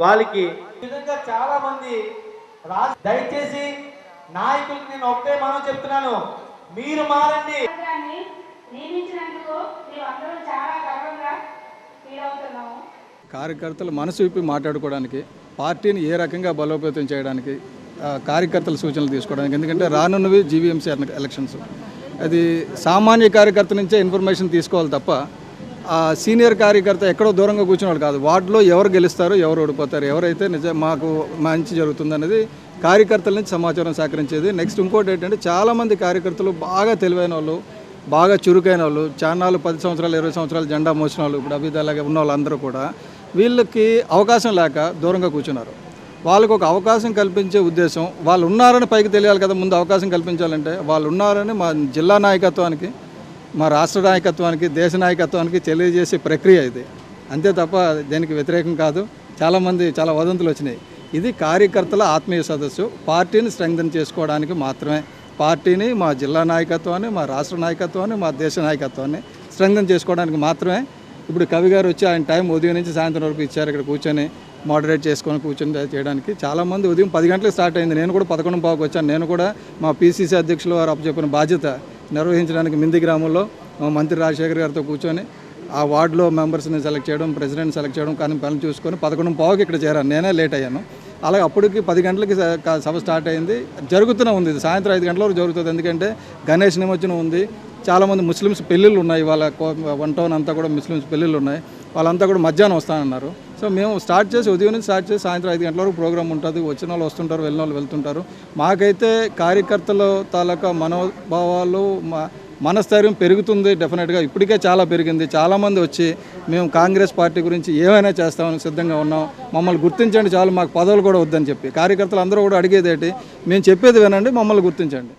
వాళ్ళకి విధంగా చాలా మంది దయచేసి నాయకులకు నేను ఒకటే మనం చెప్తున్నాను. మీరు మారండి. కేంద్రాన్ని నియమించినందుకు మేమందరం చాలా గర్వంగా ఫీల్ అవుతున్నాము. కార్యకర్తలు మనసు విప్పి మాట్లాడుకోవడానికి పార్టీని ఏ రకంగా బలోపేతం చేయడానికి కార్యకర్తల సూచనలు తీసుకోవడానికి ఎందుకంటే రానున్నవి జీవీఎంసీ ఎలక్షన్స్. అది సామాన్య కార్యకర్త నుంచే ఇన్ఫర్మేషన్ తీసుకోవాలి తప్ప సీనియర్ కార్యకర్త ఎక్కడో దూరంగా కూర్చునేవాళ్ళు కాదు. వార్డులో ఎవరు గెలుస్తారు ఎవరు ఓడిపోతారు ఎవరైతే నిజం మాకు మంచి జరుగుతుందనేది కార్యకర్తల నుంచి సమాచారం సేకరించేది. నెక్స్ట్ ఇంకోటి ఏంటంటే చాలామంది కార్యకర్తలు బాగా తెలివైన వాళ్ళు బాగా చురుకైన వాళ్ళు చాన్నాళ్ళు పది సంవత్సరాలు ఇరవై సంవత్సరాలు జెండా మోసిన వాళ్ళు ఇప్పుడు అభిదాలాగా ఉన్న వాళ్ళందరూ కూడా వీళ్ళకి అవకాశం లేక దూరంగా కూర్చున్నారు. వాళ్ళకు ఒక అవకాశం కల్పించే ఉద్దేశం వాళ్ళు ఉన్నారని పైకి తెలియాలి కదా ముందు అవకాశం కల్పించాలంటే వాళ్ళు ఉన్నారని మా జిల్లా నాయకత్వానికి మా రాష్ట్ర నాయకత్వానికి దేశ నాయకత్వానికి తెలియజేసే ప్రక్రియ ఇది. అంతే తప్ప దీనికి వ్యతిరేకం కాదు. చాలామంది చాలా వదంతులు వచ్చినాయి. ఇది కార్యకర్తల ఆత్మీయ సదస్సు. పార్టీని స్ట్రెంగ్దన్ చేసుకోవడానికి మాత్రమే. పార్టీని మా జిల్లా నాయకత్వాన్ని మా రాష్ట్ర నాయకత్వాన్ని మా దేశ నాయకత్వాన్ని స్ట్రెంగ్దన్ చేసుకోవడానికి మాత్రమే. ఇప్పుడు కవి గారు వచ్చి ఆయన టైం ఉదయం నుంచి సాయంత్రం వరకు ఇచ్చారు ఇక్కడ కూర్చొని మోడరేట్ చేసుకొని కూర్చొని చేయడానికి. చాలామంది ఉదయం పది గంటలకు స్టార్ట్ అయింది. నేను కూడా పదకొండు పావుకి వచ్చాను. నేను కూడా మా పీసీసీ అధ్యక్షులు వారు అప్పచెప్పిన బాధ్యత. నిర్వహించడానికి మింది గ్రామంలో మంత్రి రాజశేఖర్ గారితో కూర్చొని ఆ వార్డులో మెంబర్స్ని సెలెక్ట్ చేయడం ప్రెసిడెంట్ సెలెక్ట్ చేయడం కానీ పనులు చూసుకొని పదకొండు పావుకి ఇక్కడ చేరాను. నేనే లేట్ అయ్యాను. అలాగే అప్పటికి పది గంటలకి సభ స్టార్ట్ అయింది. జరుగుతూనే ఉంది. ఇది సాయంత్రం ఐదు గంటల వరకు జరుగుతుంది. ఎందుకంటే గణేష్ నిమజ్జనం ఉంది. చాలామంది ముస్లిమ్స్ పెళ్ళిళ్ళు ఉన్నాయి. వాళ్ళ కో- వన్ టౌన్ అంతా కూడా ముస్లిమ్స్ పెళ్ళిళ్ళు ఉన్నాయి. వాళ్ళంతా కూడా మధ్యాహ్నం వస్తానన్నారు. సో మేము స్టార్ట్ చేసి ఉదయం నుంచి స్టార్ట్ చేసి సాయంత్రం ఐదు గంటల వరకు ప్రోగ్రామ్ ఉంటుంది. వచ్చిన వాళ్ళు వస్తుంటారు వెళ్ళిన వాళ్ళు వెళ్తుంటారు. మాకైతే కార్యకర్తల తాలూకా మనోభావాలు మా మనస్థైర్యం పెరుగుతుంది డెఫినెట్గా ఇప్పటికే చాలా పెరిగింది. చాలామంది వచ్చి మేము కాంగ్రెస్ పార్టీ గురించి ఏమైనా చేస్తామని సిద్ధంగా ఉన్నాం. మమ్మల్ని గుర్తించండి చాలు మాకు పదవులు కూడా వద్దని చెప్పి. కార్యకర్తలు అందరూ కూడా అడిగేదేటి మేము చెప్పేది వినండి మమ్మల్ని గుర్తించండి.